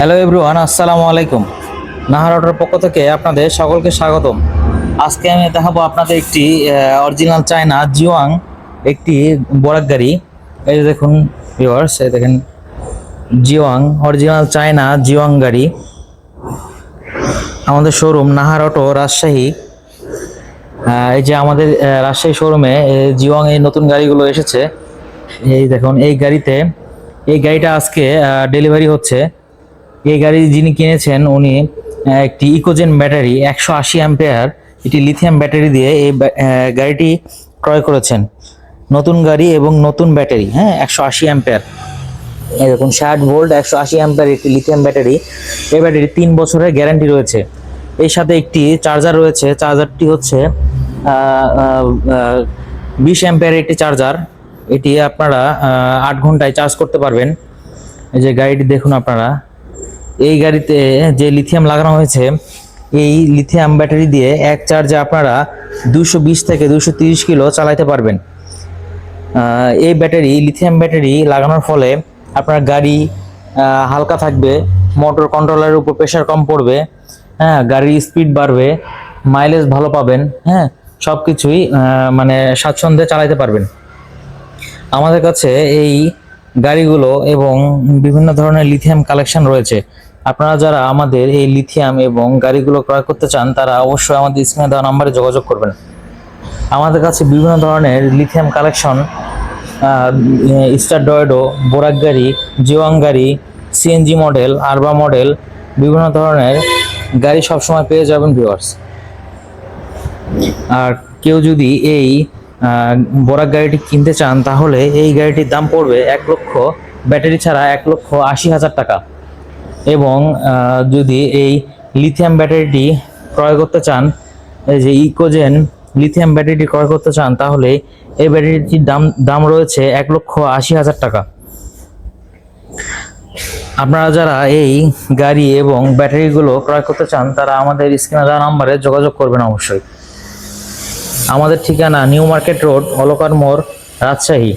Hello everyone আসসালামু আলাইকুম। নাহার অটোর পক্ষ থেকে আপনাদের সকলকে স্বাগতম। আজকে আমি দেখাবো আপনাদের একটি অরিজিনাল চায়না জিওয়াং একটি বরাক গাড়ি। এই যে দেখুন ভিউয়ার্স এই দেখেন জিওয়াং অরিজিনাল চায়না জিওয়াং গাড়ি। আমাদের শোরুম নাহার অটো, রাজশাহী। এই যে আমাদের রাজশাহী শোরুমে জিওয়াং এই নতুন গাড়িগুলো এসেছে। এই দেখুন, এই গাড়িতে, এই গাড়িটা আজকে ডেলিভারি হচ্ছে। এই গাড়ি যিনি কিনেছেন, উনি একটি ইকোজেন ব্যাটারি, একশো আশি অ্যাম্পেয়ার, এটি লিথিয়াম ব্যাটারি দিয়ে এই গাড়িটি ক্রয় করেছেন। নতুন গাড়ি এবং নতুন ব্যাটারি হ্যাঁ একশো আশি অ্যাম্পেয়ার। এরকম ষাট ভোল্ট, একশো আশি অ্যাম্পেয়ার একটি লিথিয়াম ব্যাটারি। এই ব্যাটারি তিন বছরের গ্যারান্টি রয়েছে। এর সাথে একটি চার্জার রয়েছে, চার্জারটি হচ্ছে বিশ অ্যাম্পেয়ারের একটি চার্জার। এটি আপনারা আট ঘন্টায় চার্জ করতে পারবেন। এই যে গাড়িটি দেখুন আপনারা। এই গাড়িতে যে লিথিয়াম লাগানো হয়েছে, এই লিথিয়াম ব্যাটারি দিয়ে এক চার্জে আপনারা দুশো বিশ থেকে দুশো তিরিশ কিলো চালাইতে পারবেন। এই ব্যাটারি লিথিয়াম ব্যাটারি লাগানোর ফলে আপনার গাড়ি হালকা থাকবে মোটর কন্ট্রোলারের উপর প্রেশার কম পড়বে হ্যাঁ গাড়ির স্পিড বাড়বে মাইলেজ ভালো পাবেন হ্যাঁ সব কিছুই মানে স্বাচ্ছন্দ্যে চালাইতে পারবেন। আমাদের কাছে এই গাড়িগুলো এবং বিভিন্ন ধরনের লিথিয়াম কালেকশন রয়েছে। আপনারা যারা আমাদের এই লিথিয়াম এবং গাড়িগুলো ক্রয় করতে চান, তারা অবশ্যই আমাদের স্ক্রিনে দেওয়া নাম্বারে যোগাযোগ করবেন। আমাদের কাছে বিভিন্ন ধরনের লিথিয়াম কালেকশন স্টার ডয়েডো, বোরাক গাড়ি, জিওয়াং গাড়ি সিএনজি মডেল আরবা মডেল বিভিন্ন ধরনের গাড়ি সবসময় পেয়ে যাবেন ভিউয়ার্স আর কেউ যদি এই বোরাক গাড়িটি কিনতে চান, তাহলে এই গাড়িটির দাম পড়বে এক লক্ষ, ব্যাটারি ছাড়া এক লক্ষ আশি হাজার টাকা। এবং যদি এই লিথিয়াম ব্যাটারিটি ক্রয় করতে চান, এই যে ইকোজেন লিথিয়াম ব্যাটারিটি ক্রয় করতে চান, তাহলে এই ব্যাটারিটির দাম দাম রয়েছে এক লক্ষ আশি হাজার টাকা। আপনারা যারা এই গাড়ি এবং ব্যাটারিগুলো ক্রয় করতে চান, তারা আমাদের স্ক্রিনে দেওয়া নাম্বারে যোগাযোগ করবেন অবশ্যই। আমাদের ঠিকানা নিউ মার্কেট রোড, অলকার মোড়, রাজশাহী।